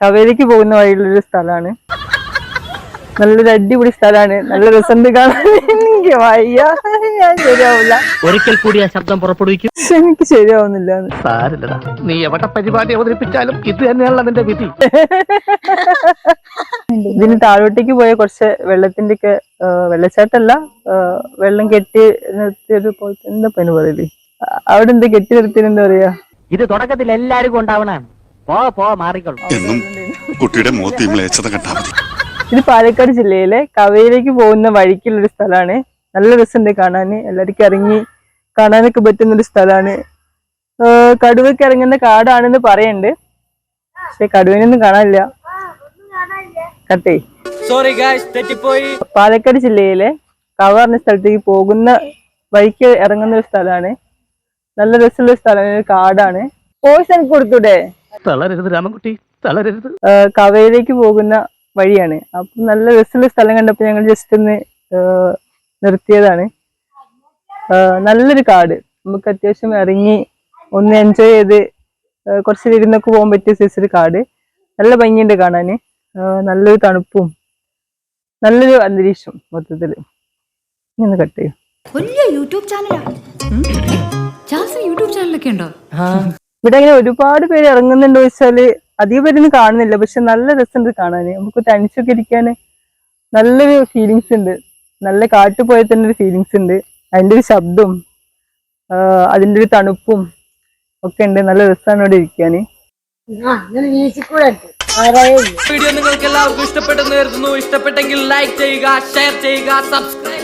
കവേരിക്ക് പോകുന്ന വഴിയിലൊരു സ്ഥലമാണ്. നല്ലൊരു അടിപൊളി സ്ഥലമാണ്. നല്ല രസമുണ്ട് കാണാൻ. എനിക്ക് വയ്യ. ഞാൻ ശരിയാവില്ല. ഒരിക്കൽ കൂടി ആ ശബ്ദം പുറപ്പെടുവിക്കും. പക്ഷെ എനിക്ക് ശരിയാവുന്നില്ല. സാരില്ലടാ. നീ എവിടെ പരിപാടി അവതരിപ്പിച്ചാലും ഇത് തന്നെയാണല്ലോ അതിന്റെ വിധി. ഇതിന് താഴോട്ടേക്ക് പോയ കുറച്ച് വെള്ളത്തിന്റെ ഒക്കെ വെള്ളച്ചാട്ടല്ല ആ, വെള്ളം കെട്ടി നിർത്തിയൊരു പോലത്തെ എന്താ പനി പറയൽ ആ, അവിടെ എന്താ കെട്ടി നിർത്തിയത് എന്താ പറയാ? ഇത് തുടക്കത്തിൽ എല്ലാവർക്കും ഉണ്ടാവണാണ് പോ പോ മാറിക്കൊള്ളു എന്നും കുട്ടിയുടെ മുഖത്ത് മ്ലേച്ഛത കണ്ടാൽ മതി. ഇത് പാലക്കാട് ജില്ലയിലെ കവയിലേക്ക് പോകുന്ന വഴിക്കുള്ള ഒരു സ്ഥലമാണ്. നല്ല രസമുണ്ട് കാണാൻ എല്ലാവർക്കും ഇറങ്ങി കാണാനൊക്കെ പറ്റുന്ന ഒരു സ്ഥലമാണ് കടുവയ്ക്ക് ഇറങ്ങുന്ന കാടാണെന്ന് പറയുന്നുണ്ട് പക്ഷെ കടുവനൊന്നും കാണാനില്ല. കട്ടേ. സോറി ഗായ്സ് തെറ്റിപ്പോയി. പാലക്കാട് ജില്ലയിലെ കവ പറഞ്ഞ സ്ഥലത്തേക്ക് പോകുന്ന വഴിക്ക് ഇറങ്ങുന്ന ഒരു സ്ഥലമാണ്. നല്ല രസമുള്ള സ്ഥലമാണ് കാടാണ്. പോയിസ് എനിക്ക് കൊടുത്തൂടെ? തളരരുത് രാമൻകുട്ടി തളരരുത്. കവയിലേക്ക് പോകുന്ന വഴിയാണ്. അപ്പൊ നല്ല രസമുള്ള സ്ഥലം കണ്ടപ്പോ ഞങ്ങൾ ജസ്റ്റ് ഒന്ന് നിർത്തിയതാണ്. നല്ലൊരു കാട്. നമുക്ക് അത്യാവശ്യം ഇറങ്ങി ഒന്ന് എൻജോയ് ചെയ്ത് കുറച്ച് ഇരുന്നൊക്കെ പോകാൻ പറ്റിയ സൈസ് ഒരു കാട്. നല്ല ഭംഗിയുണ്ട് കാണാന്. നല്ലൊരു തണുപ്പും നല്ലൊരു അന്തരീക്ഷം മൊത്തത്തിൽ. ഇനി ഒന്ന് കട്ട് ചെയ്യും. വലിയ യൂട്യൂബ് ചാനലാ ചാൾസിന് യൂട്യൂബ് ചാനലൊക്കെ ഉണ്ടോ? ഇവിടെ അങ്ങനെ ഒരുപാട് പേര് ഇറങ്ങുന്നുണ്ടോ വെച്ചാൽ അധികം പേരൊന്നും കാണുന്നില്ല പക്ഷെ നല്ല രസമുണ്ട് കാണാന്. നമുക്ക് തനിച്ചൊക്കെ ഇരിക്കാന് നല്ലൊരു ഫീലിങ്സ് ഉണ്ട്. നല്ല കാട്ടു പോയാൽ തന്നെ ഒരു ഫീലിങ്സ് ഉണ്ട്. അതിന്റെ ഒരു ശബ്ദവും അതിന്റെ ഒരു തണുപ്പും ഒക്കെ ഉണ്ട്. നല്ല രസമാണ് ഇവിടെ ഇരിക്കാന്. വീഡിയോ നിങ്ങൾക്ക് എല്ലാവർക്കും ഇഷ്ടപ്പെട്ടെന്ന് കരുതുന്നു. ഇഷ്ടപ്പെട്ടെങ്കിൽ ലൈക്ക് ചെയ്യുക ഷെയർ ചെയ്യുക സബ്സ്ക്രൈബ്